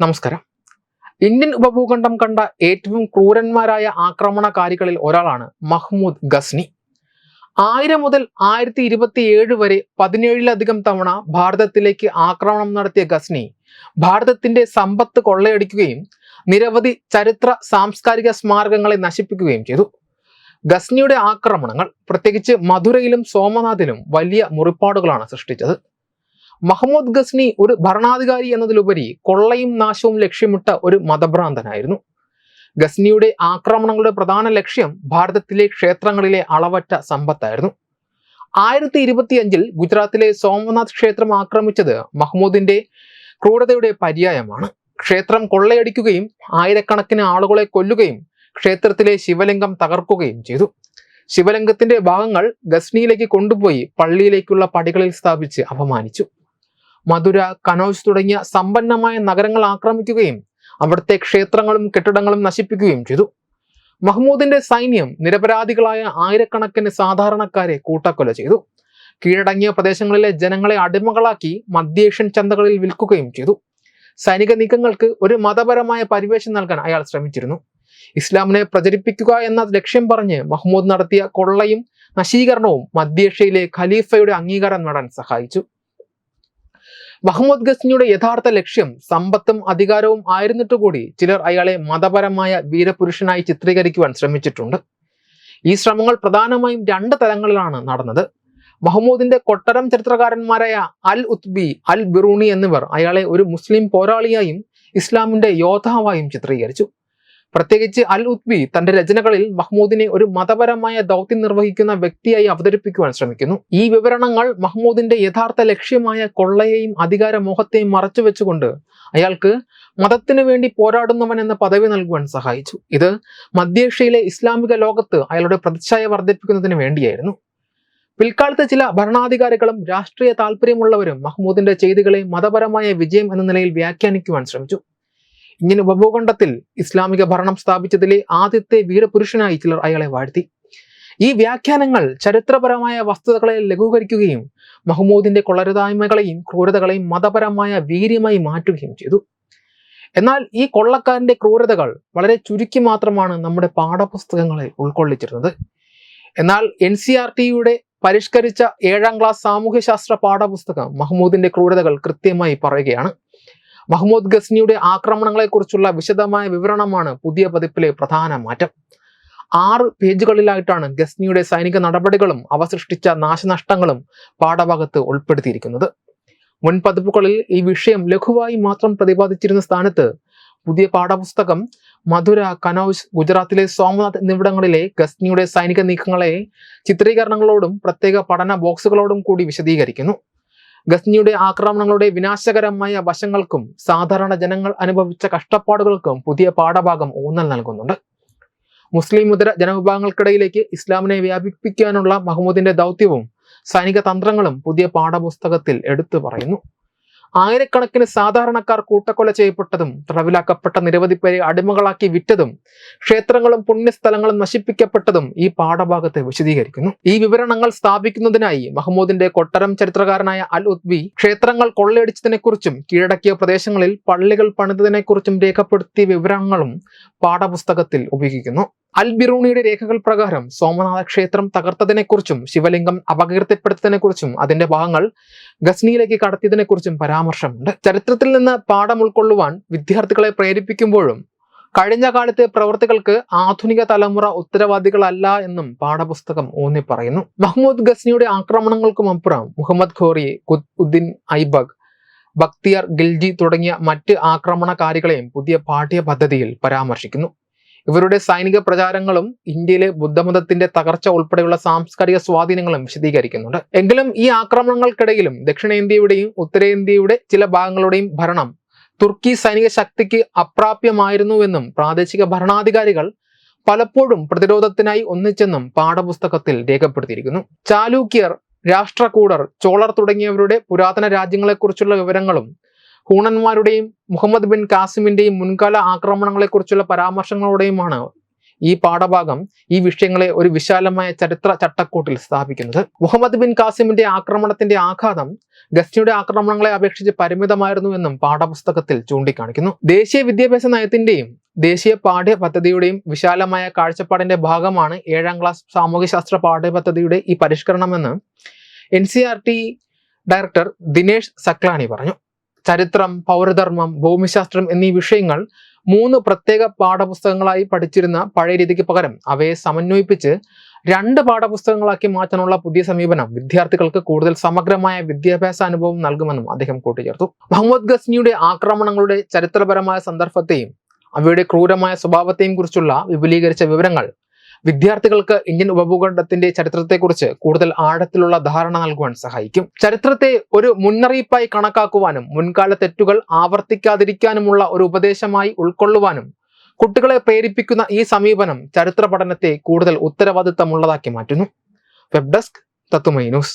നമസ്കാരം. ഇന്ത്യൻ ഉപഭൂഖണ്ഡം കണ്ട ഏറ്റവും ക്രൂരന്മാരായ ആക്രമണകാരികളിൽ ഒരാളാണ് മഹ്മൂദ് ഗസ്നി. ആയിരം മുതൽ ആയിരത്തി ഇരുപത്തി ഏഴ് വരെ പതിനേഴിലധികം തവണ ഭാരതത്തിലേക്ക് ആക്രമണം നടത്തിയ ഗസ്നി ഭാരതത്തിന്റെ സമ്പത്ത് കൊള്ളയടിക്കുകയും നിരവധി ചരിത്ര സാംസ്കാരിക സ്മാരകങ്ങളെ നശിപ്പിക്കുകയും ചെയ്തു. ഗസ്നിയുടെ ആക്രമണങ്ങൾ പ്രത്യേകിച്ച് മധുരയിലും സോമനാഥിലും വലിയ മുറിപ്പാടുകളാണ് സൃഷ്ടിച്ചത്. മഹമ്മൂദ് ഗസ്നി ഒരു ഭരണാധികാരി എന്നതിലുപരി കൊള്ളയും നാശവും ലക്ഷ്യമിട്ട ഒരു മതഭ്രാന്തനായിരുന്നു. ഗസ്നിയുടെ ആക്രമണങ്ങളുടെ പ്രധാന ലക്ഷ്യം ഭാരതത്തിലെ ക്ഷേത്രങ്ങളിലെ അളവറ്റ സമ്പത്തായിരുന്നു. ആയിരത്തി ഇരുപത്തിയഞ്ചിൽ ഗുജറാത്തിലെ സോമനാഥ് ക്ഷേത്രം ആക്രമിച്ചത് മഹ്മൂദിന്റെ ക്രൂരതയുടെ പര്യായമാണ്. ക്ഷേത്രം കൊള്ളയടിക്കുകയും ആയിരക്കണക്കിന് ആളുകളെ കൊല്ലുകയും ക്ഷേത്രത്തിലെ ശിവലിംഗം തകർക്കുകയും ചെയ്തു. ശിവലിംഗത്തിന്റെ ഭാഗങ്ങൾ ഗസ്നിയിലേക്ക് കൊണ്ടുപോയി പള്ളിയിലേക്കുള്ള പടികളിൽ സ്ഥാപിച്ച് അപമാനിച്ചു. മധുര കനോജ് തുടങ്ങിയ സമ്പന്നമായ നഗരങ്ങൾ ആക്രമിക്കുകയും അവിടുത്തെ ക്ഷേത്രങ്ങളും കെട്ടിടങ്ങളും നശിപ്പിക്കുകയും ചെയ്തു. മഹ്മൂദിന്റെ സൈന്യം നിരപരാധികളായ ആയിരക്കണക്കിന് സാധാരണക്കാരെ കൂട്ടക്കൊല ചെയ്തു. കീഴടങ്ങിയ പ്രദേശങ്ങളിലെ ജനങ്ങളെ അടിമകളാക്കി മധ്യേഷ്യൻ ചന്തകളിൽ വിൽക്കുകയും ചെയ്തു. സൈനിക നീക്കങ്ങൾക്ക് ഒരു മതപരമായ പരിവേഷം നൽകാൻ അയാൾ ശ്രമിച്ചിരുന്നു. ഇസ്ലാമിനെ പ്രചരിപ്പിക്കുക എന്ന ലക്ഷ്യം പറഞ്ഞ് മഹ്മൂദ് നടത്തിയ കൊള്ളയും നശീകരണവും മധ്യേഷ്യയിലെ ഖലീഫയുടെ അംഗീകാരം നേടാൻ സഹായിച്ചു. മഹമ്മദ് ഗസ്നിയുടെ യഥാർത്ഥ ലക്ഷ്യം സമ്പത്തും അധികാരവും ആയിരുന്നിട്ട് കൂടി ചിലർ അയാളെ മതപരമായ വീരപുരുഷനായി ചിത്രീകരിക്കുവാൻ ശ്രമിച്ചിട്ടുണ്ട്. ഈ ശ്രമങ്ങൾ പ്രധാനമായും രണ്ട് തലങ്ങളിലാണ് നടന്നത്. മഹമ്മൂദിന്റെ കൊട്ടരം ചരിത്രകാരന്മാരായ അൽ ഉത്ബി അൽ ബിറൂണി എന്നിവർ അയാളെ ഒരു മുസ്ലിം പോരാളിയായും ഇസ്ലാമിന്റെ യോദ്ധാവായും ചിത്രീകരിച്ചു. പ്രത്യേകിച്ച് അൽ ഉത്ബി തന്റെ രചനകളിൽ മഹ്മൂദിനെ ഒരു മതപരമായ ദൗത്യം നിർവഹിക്കുന്ന വ്യക്തിയായി അവതരിപ്പിക്കുവാൻ ശ്രമിക്കുന്നു. ഈ വിവരണങ്ങൾ മഹ്മൂദിന്റെ യഥാർത്ഥ ലക്ഷ്യമായ കൊള്ളയെയും അധികാരമോഹത്തെയും മറച്ചുവെച്ചുകൊണ്ട് അയാൾക്ക് മതത്തിനു വേണ്ടി പോരാടുന്നവൻ എന്ന പദവി നൽകുവാൻ സഹായിച്ചു. ഇത് മധ്യേഷ്യയിലെ ഇസ്ലാമിക ലോകത്ത് അയാളുടെ പ്രതിച്ഛായ വർദ്ധിപ്പിക്കുന്നതിന് വേണ്ടിയായിരുന്നു. പിൽക്കാലത്ത് ചില ഭരണാധികാരികളും രാഷ്ട്രീയ താല്പര്യമുള്ളവരും മഹ്മൂദിന്റെ ചെയ്തികളെ മതപരമായ വിജയം എന്ന നിലയിൽ വ്യാഖ്യാനിക്കുവാൻ ശ്രമിച്ചു. ഇങ്ങനെ ഉപഭൂഖണ്ഡത്തിൽ ഇസ്ലാമിക ഭരണം സ്ഥാപിച്ചതിലെ ആദ്യത്തെ വീരപുരുഷനായി ചിലർ അയാളെ വാഴ്ത്തി. ഈ വ്യാഖ്യാനങ്ങൾ ചരിത്രപരമായ വസ്തുതകളെ ലഘൂകരിക്കുകയും മഹ്മൂദിന്റെ കൊള്ളരുതായ്മകളെയും ക്രൂരതകളെയും മതപരമായ വീര്യമായി മാറ്റുകയും ചെയ്തു. എന്നാൽ ഈ കൊള്ളക്കാരന്റെ ക്രൂരതകൾ വളരെ ചുരുക്കി മാത്രമാണ് നമ്മുടെ പാഠപുസ്തകങ്ങളെ ഉൾക്കൊള്ളിച്ചിരുന്നത്. എന്നാൽ എൻ സി ആർ ടിയുടെ പരിഷ്കരിച്ച ഏഴാം ക്ലാസ് സാമൂഹ്യശാസ്ത്ര പാഠപുസ്തകം മഹ്മൂദിന്റെ ക്രൂരതകൾ കൃത്യമായി പറയുകയാണ്. മഹ്മൂദ് ഗസ്നിയുടെ ആക്രമണങ്ങളെക്കുറിച്ചുള്ള വിശദമായ വിവരണമാണ് പുതിയ പതിപ്പിലെ പ്രധാന മാറ്റം. ആറ് പേജുകളിലായിട്ടാണ് ഗസ്നിയുടെ സൈനിക നടപടികളും അവ സൃഷ്ടിച്ച നാശനഷ്ടങ്ങളും പാഠഭാഗത്ത് ഉൾപ്പെടുത്തിയിരിക്കുന്നത്. മുൻ പതിപ്പുകളിൽ ഈ വിഷയം ലഘുവായി മാത്രം പ്രതിപാദിച്ചിരുന്ന സ്ഥാനത്ത് പുതിയ പാഠപുസ്തകം മധുര കനൌജ് ഗുജറാത്തിലെ സോമനാഥ് എന്നിവിടങ്ങളിലെ ഗസ്നിയുടെ സൈനിക നീക്കങ്ങളെ ചിത്രീകരണങ്ങളോടും പ്രത്യേക പഠന ബോക്സുകളോടും കൂടി വിശദീകരിക്കുന്നു. ഗസ്നിയുടെ ആക്രമണങ്ങളുടെ വിനാശകരമായ വശങ്ങൾക്കും സാധാരണ ജനങ്ങൾ അനുഭവിച്ച കഷ്ടപ്പാടുകൾക്കും പുതിയ പാഠഭാഗം ഊന്നൽ നൽകുന്നുണ്ട്. മുസ്ലിം മുതര ജനവിഭാഗങ്ങൾക്കിടയിലേക്ക് ഇസ്ലാമിനെ വ്യാപിപ്പിക്കാനുള്ള മഹ്മൂദിന്റെ ദൗത്യവും സൈനിക തന്ത്രങ്ങളും പുതിയ പാഠപുസ്തകത്തിൽ എടുത്തു പറയുന്നു. ആയിരക്കണക്കിന് സാധാരണക്കാർ കൂട്ടക്കൊല ചെയ്യപ്പെട്ടതും തടവിലാക്കപ്പെട്ട നിരവധി പേരെ അടിമകളാക്കി വിറ്റതും ക്ഷേത്രങ്ങളും പുണ്യസ്ഥലങ്ങളും നശിപ്പിക്കപ്പെട്ടതും ഈ പാഠഭാഗത്തെ വിശദീകരിക്കുന്നു. ഈ വിവരണങ്ങൾ സ്ഥാപിക്കുന്നതിനായി മഹമ്മൂദിന്റെ കൊട്ടരം ചരിത്രകാരനായ അൽ ഉദ്ബി ക്ഷേത്രങ്ങൾ കൊള്ളയടിച്ചതിനെക്കുറിച്ചും കീഴടക്കിയ പ്രദേശങ്ങളിൽ പള്ളികൾ പണിതതിനെക്കുറിച്ചും രേഖപ്പെടുത്തിയ വിവരങ്ങളും പാഠപുസ്തകത്തിൽ ഉപയോഗിക്കുന്നു. അൽ ബിറൂണിയുടെ രേഖകൾ പ്രകാരം സോമനാഥ ക്ഷേത്രം തകർത്തതിനെക്കുറിച്ചും ശിവലിംഗം അപകീർത്തിപ്പെടുത്തതിനെക്കുറിച്ചും അതിന്റെ ഭാഗങ്ങൾ ഗസ്നിയിലേക്ക് കടത്തിയതിനെക്കുറിച്ചും പരാമർശമുണ്ട്. ചരിത്രത്തിൽ നിന്ന് പാഠം ഉൾക്കൊള്ളുവാൻ വിദ്യാർത്ഥികളെ പ്രേരിപ്പിക്കുമ്പോഴും കഴിഞ്ഞ കാലത്തെ പ്രവർത്തികൾക്ക് ആധുനിക തലമുറ ഉത്തരവാദികളല്ല എന്നും പാഠപുസ്തകം ഊന്നി പറയുന്നു. മഹ്മൂദ് ഗസ്നിയുടെ ആക്രമണങ്ങൾക്കും അപ്പുറം മുഹമ്മദ് ഖോറി ഉദ്ദീൻ ഐബഗ് ബക്തിയാർ ഗിൽജി തുടങ്ങിയ മറ്റ് ആക്രമണകാരികളെയും പുതിയ പാഠ്യ പദ്ധതിയിൽ പരാമർശിക്കുന്നു. ഇവരുടെ സൈനിക പ്രചാരങ്ങളും ഇന്ത്യയിലെ ബുദ്ധമതത്തിന്റെ തകർച്ച ഉൾപ്പെടെയുള്ള സാംസ്കാരിക സ്വാധീനങ്ങളും വിശദീകരിക്കുന്നുണ്ട്. എങ്കിലും ഈ ആക്രമണങ്ങൾക്കിടയിലും ദക്ഷിണേന്ത്യയുടെയും ഉത്തരേന്ത്യയുടെ ചില ഭാഗങ്ങളുടെയും ഭരണം തുർക്കി സൈനിക ശക്തിക്ക് അപ്രാപ്യമായിരുന്നുവെന്നും പ്രാദേശിക ഭരണാധികാരികൾ പലപ്പോഴും പ്രതിരോധത്തിനായി ഒന്നിച്ചെന്നും പാഠപുസ്തകത്തിൽ രേഖപ്പെടുത്തിയിരിക്കുന്നു. ചാലൂക്യർ രാഷ്ട്രകൂടർ ചോളർ തുടങ്ങിയവരുടെ പുരാതന രാജ്യങ്ങളെക്കുറിച്ചുള്ള വിവരങ്ങളും ഹൂണന്മാരുടെയും മുഹമ്മദ് ബിൻ കാസിമിന്റെയും മുൻകാല ആക്രമണങ്ങളെക്കുറിച്ചുള്ള പരാമർശങ്ങളോടെയുമാണ് ഈ പാഠഭാഗം ഈ വിഷയങ്ങളെ ഒരു വിശാലമായ ചരിത്ര ചട്ടക്കൂട്ടിൽ സ്ഥാപിക്കുന്നത്. മുഹമ്മദ് ബിൻ കാസിമിന്റെ ആക്രമണത്തിന്റെ ആഘാതം ഗസ്റ്റിയുടെ ആക്രമണങ്ങളെ അപേക്ഷിച്ച് പരിമിതമായിരുന്നു എന്നും പാഠപുസ്തകത്തിൽ ചൂണ്ടിക്കാണിക്കുന്നു. ദേശീയ വിദ്യാഭ്യാസ നയത്തിന്റെയും ദേശീയ പാഠ്യ പദ്ധതിയുടെയും വിശാലമായ കാഴ്ചപ്പാടിന്റെ ഭാഗമാണ് ഏഴാം ക്ലാസ് സാമൂഹ്യശാസ്ത്ര പാഠ്യപദ്ധതിയുടെ ഈ പരിഷ്കരണമെന്ന് എൻ ഡയറക്ടർ ദിനേഷ് സക്ലാനി പറഞ്ഞു. ചരിത്രം പൗരധർമ്മം ഭൂമിശാസ്ത്രം എന്നീ വിഷയങ്ങൾ മൂന്ന് പ്രത്യേക പാഠപുസ്തകങ്ങളായി പഠിച്ചിരുന്ന പഴയ രീതിക്ക് പകരം അവയെ സമന്വയിപ്പിച്ച് രണ്ട് പാഠപുസ്തകങ്ങളാക്കി മാറ്റാനുള്ള പുതിയ സമീപനം വിദ്യാർത്ഥികൾക്ക് കൂടുതൽ സമഗ്രമായ വിദ്യാഭ്യാസ അനുഭവം നൽകുമെന്നും അദ്ദേഹം കൂട്ടിച്ചേർത്തു. മുഹമ്മദ് ഗസ്നിയുടെ ആക്രമണങ്ങളുടെ ചരിത്രപരമായ സന്ദർഭത്തെയും അവയുടെ ക്രൂരമായ സ്വഭാവത്തെയും കുറിച്ചുള്ള വിപുലീകരിച്ച വിവരങ്ങൾ വിദ്യാർത്ഥികൾക്ക് ഇന്ത്യൻ ഉപഭൂഖണ്ഡത്തിന്റെ ചരിത്രത്തെക്കുറിച്ച് കൂടുതൽ ആഴത്തിലുള്ള ധാരണ നൽകുവാൻ സഹായിക്കും. ചരിത്രത്തെ ഒരു മുന്നറിയിപ്പായി കണക്കാക്കുവാനും മുൻകാല തെറ്റുകൾ ആവർത്തിക്കാതിരിക്കാനുമുള്ള ഒരു ഉപദേശമായി ഉൾക്കൊള്ളുവാനും കുട്ടികളെ പ്രേരിപ്പിക്കുന്ന ഈ സമീപനം ചരിത്ര പഠനത്തെ കൂടുതൽ ഉത്തരവാദിത്തമുള്ളതാക്കി മാറ്റുന്നു. വെബ് ഡെസ്ക് തത്തുമൈ ന്യൂസ്